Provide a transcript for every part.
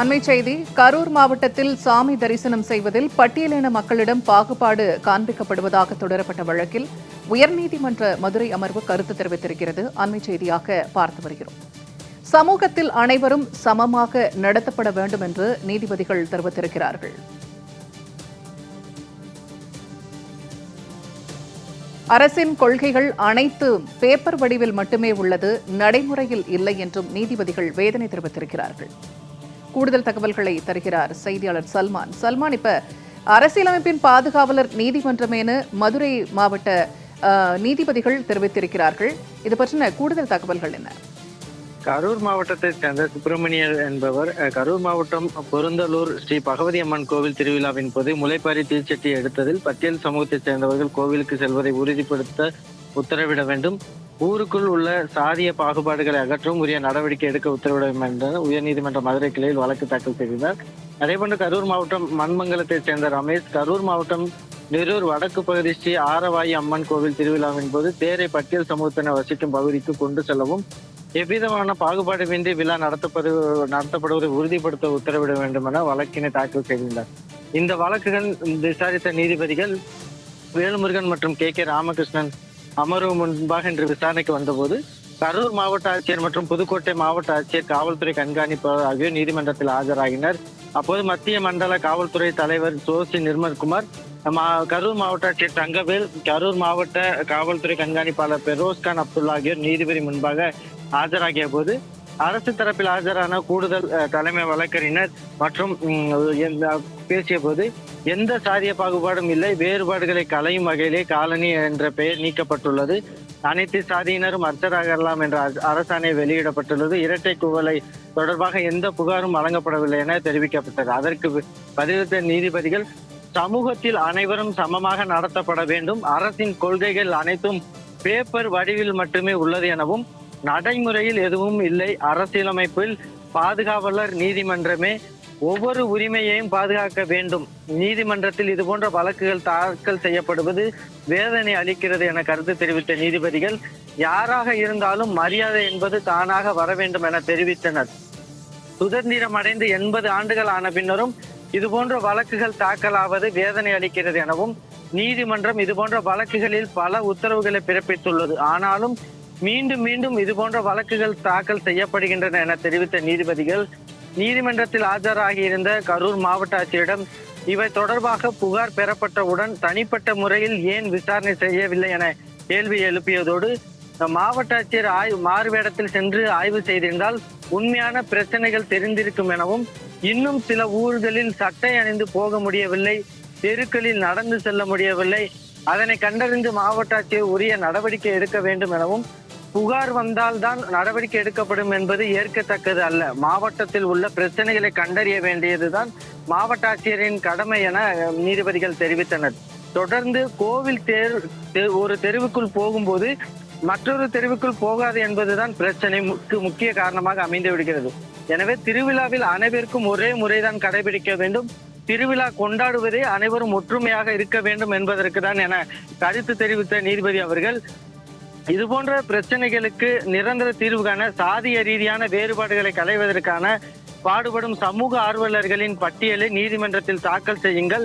அண்மை செய்தி கரூர் மாவட்டத்தில் சாமி தரிசனம் செய்வதில் பட்டியலின மக்களிடம் பாகுபாடு காண்பிக்கப்படுவதாக தொடரப்பட்ட வழக்கில் உயர்நீதிமன்ற மதுரை அமர்வு கருத்து தெரிவித்திருக்கிறது. அண்மை செய்தியாக பார்த்து வருகிறோம். சமூகத்தில் அனைவரும் சமமாக நடத்தப்பட வேண்டும் என்று நீதிபதிகள் தெரிவித்திருக்கிறார்கள். அரசின் கொள்கைகள் அனைத்து பேப்பர் வடிவில் மட்டுமே உள்ளது நடைமுறையில் இல்லை என்றும் நீதிபதிகள் வேதனை தெரிவித்திருக்கிறார்கள். கூடுதல் தகவல்களை தருகிறார் செய்தியாளர் சல்மான். சல்மான் இப்ப அரசியலமைப்பின் பாதுகாவலர் நீதிமன்றமேனு மதுரை மாவட்ட நீதிபதிகள் தெரிவித்திருக்கிறார்கள். இது பற்றின கூடுதல் தகவல்கள் என்ன? கரூர் மாவட்டத்தைச் சேர்ந்த சுப்பிரமணியர் என்பவர் கரூர் மாவட்டம் பொருந்தலூர் ஸ்ரீ பகவதி அம்மன் கோவில் திருவிழாவின் போது முளைப்பாரி தீச்சட்டி எடுத்ததில் பட்டியல் சமூகத்தைச் சேர்ந்தவர்கள் கோவிலுக்கு செல்வதை உறுதிப்படுத்த உத்தரவிட வேண்டும். ஊருக்குள் உள்ள சாதிய பாகுபாடுகளை அகற்றும் உரிய நடவடிக்கை எடுக்க உத்தரவிட வேண்டும் உயர்நீதிமன்ற மதுரை கிளையில் வழக்கு தாக்கல் செய்தார் அதேபோன்று கரூர் மாவட்டம் மண்மங்கலத்தைச் சேர்ந்த ரமேஷ் கரூர் மாவட்டம் நெரூர் வடக்கு பகுதி ஸ்ரீ ஆரவாயி அம்மன் கோவில் திருவிழாவின் போது தேரை பட்டியல் சமூகத்தினர் வசிக்கும் பகுதிக்கு கொண்டு செல்லவும் எவ்விதமான பாகுபாடுமின்றி விழா நடத்தப்படு நடத்தப்படுவதை உறுதிப்படுத்த உத்தரவிட வேண்டும் என வழக்கினை தாக்கல் செய்திருந்தார். இந்த வழக்குகள் விசாரித்த நீதிபதிகள் வேலுமுருகன் மற்றும் கே கே ராமகிருஷ்ணன் அமர்வு முன்பாக இன்று விசாரணைக்கு வந்தபோது கரூர் மாவட்ட ஆட்சியர் மற்றும் புதுக்கோட்டை மாவட்ட ஆட்சியர் காவல்துறை கண்காணிப்பாளர் ஆகியோர் நீதிமன்றத்தில் ஆஜராகினர். அப்போது மத்திய மண்டல காவல்துறை தலைவர் ஜோசி நிர்மல்குமார் மா- கரூர் மாவட்ட ஆட்சியர் தங்கவேல் கரூர் மாவட்ட காவல்துறை கண்காணிப்பாளர் பெரோஸ்கான் அப்துல்லா ஆகியோர் நீதிபதி முன்பாக ஆஜராகிய போது அரசு தரப்பில் ஆஜரான கூடுதல் அஹ், தலைமை வழக்கறிஞர் மற்றும் பேசிய போது எந்த சாதிய பாகுபாடும் இல்லை. வேறுபாடுகளை களையும் வகையிலே காலனி என்ற பெயர் நீக்கப்பட்டுள்ளது. அனைத்து சாதியினரும் அர்த்தராகலாம் என்ற அர- அரசாணை வெளியிடப்பட்டுள்ளது. இரட்டை குவலை தொடர்பாக எந்த புகாரும் வழங்கப்படவில்லை என தெரிவிக்கப்பட்டது. அதற்கு வி- பதிலளித்த நீதிபதிகள் சமூகத்தில் அனைவரும் சமமாக நடத்தப்பட வேண்டும். அரசின் கொள்கைகள் அனைத்தும் பேப்பர் வடிவில் மட்டுமே உள்ளது எனவும் நடைமுறையில் எதுவும் இல்லை. அரசியலமைப்பில் பாதுகாவலர் நீதிமன்றமே ஒவ்வொரு உரிமையையும் பாதுகாக்க வேண்டும். நீதிமன்றத்தில் இது போன்ற வழக்குகள் தாக்கல் செய்யப்படுவது வேதனை அளிக்கிறது என கருத்து தெரிவித்த நீதிபதிகள் யாராக இருந்தாலும் மரியாதை என்பது தானாக வர வேண்டும் என தெரிவித்தனர். சுதந்திரம் அடைந்து எண்பது ஆண்டுகள் ஆன பின்னரும் இது போன்ற வழக்குகள் தாக்கலாவது வேதனை அளிக்கிறது எனவும் நீதிமன்றம் இது போன்ற வழக்குகளில் பல உத்தரவுகளை பிறப்பித்துள்ளது. ஆனாலும் மீண்டும் மீண்டும் இது போன்ற வழக்குகள் தாக்கல் செய்யப்படுகின்றன என தெரிவித்த நீதிபதிகள் நீதிமன்றத்தில் ஆஜராகியிருந்த கரூர் மாவட்ட ஆட்சியரிடம் இவை தொடர்பாக புகார் பெறப்பட்டவுடன் தனிப்பட்ட முறையில் ஏன் விசாரணை செய்யவில்லை என கேள்வி எழுப்பியதோடு மாவட்ட ஆட்சியர் ஆய்வு மாறுவேடத்தில் சென்று ஆய்வு செய்திருந்தால் உண்மையான பிரச்சனைகள் தெரிந்திருக்கும் எனவும் இன்னும் சில ஊர்களில் சட்டை அணிந்து போக முடியவில்லை தெருக்களில் நடந்து செல்ல முடியவில்லை அதனை கண்டறிந்து மாவட்ட ஆட்சியர் உரிய நடவடிக்கை எடுக்க வேண்டும் எனவும் புகார் வந்தால்தான் நடவடிக்கை எடுக்கப்படும் என்பது ஏற்கத்தக்கது அல்ல. மாவட்டத்தில் உள்ள பிரச்சனைகளை கண்டறிய வேண்டியதுதான் மாவட்ட ஆட்சியரின் கடமை என நீதிபதிகள் தெரிவித்தனர். தொடர்ந்து கோவில் தேர் ஒரு தெருவுக்குள் போகும்போது மற்றொரு தெருவுக்குள் போகாது என்பதுதான் பிரச்சனை முக்கு முக்கிய காரணமாக அமைந்து விடுகிறது எனவே திருவிழாவில் அனைவருக்கும் ஒரே முறைதான் கடைபிடிக்க வேண்டும். திருவிழா கொண்டாடுவதே அனைவரும் ஒற்றுமையாக இருக்க வேண்டும் என்பதற்கு தான் என கருத்து தெரிவித்த நீதிபதி அவர்கள் இது போன்ற பிரச்சனைகளுக்கு நிரந்தர தீர்வு காண சாதிய ரீதியான வேறுபாடுகளை களைவதற்கான பாடுபடும் சமூக ஆர்வலர்களின் பட்டியலை நீதிமன்றத்தில் தாக்கல் செய்யுங்கள்.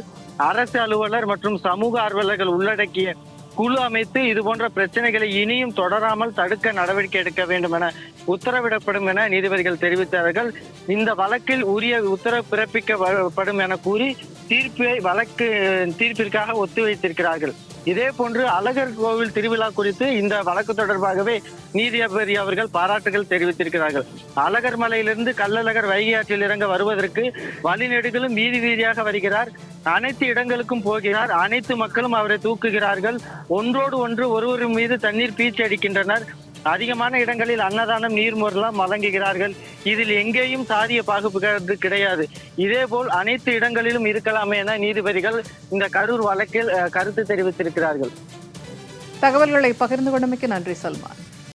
அரசு அலுவலர் மற்றும் சமூக ஆர்வலர்கள் உள்ளடக்கிய குழு அமைத்து இது போன்ற பிரச்சனைகளை இனியும் தொடராமல் தடுக்க நடவடிக்கை எடுக்க வேண்டும் என உத்தரவிடப்படும் என நீதிபதிகள் தெரிவித்தார்கள். இந்த வழக்கில் உரிய உத்தரவு பிறப்பிக்கப்படும் என கூறி தீர்ப்பை வழக்கு தீர்ப்பிற்காக ஒத்திவைத்திருக்கிறார்கள். இதே போன்று அழகர் கோவில் திருவிழா குறித்து இந்த வழக்கு தொடர்பாகவே நீதிபதி அவர்கள் பாராட்டுகள் தெரிவித்திருக்கிறார்கள். அழகர் மலையிலிருந்து கள்ளழகர் வைகை ஆற்றில் இறங்க வருவதற்கு வழிநெடுகளும் வீதி வீதியாக வருகிறார். அனைத்து இடங்களுக்கும் போகிறார். அனைத்து மக்களும் அவரை தூக்குகிறார்கள். ஒன்றோடு ஒன்று ஒருவர் மீது தண்ணீர் பீச்சடிக்கின்றனர் அதிகமான இடங்களில் அன்னதானம் நீர்மோரெல்லாம் வழங்குகிறார்கள். இதில் எங்கேயும் சாதிய பாகுபாடு கிடையாது. இதேபோல் அனைத்து இடங்களிலும் இருக்கலாமே என நீதிபதிகள் இந்த கரூர் வழக்கில் கருத்து தெரிவித்திருக்கிறார்கள். தகவல்களை பகிர்ந்து கொண்டமைக்கு நன்றி சல்மான்.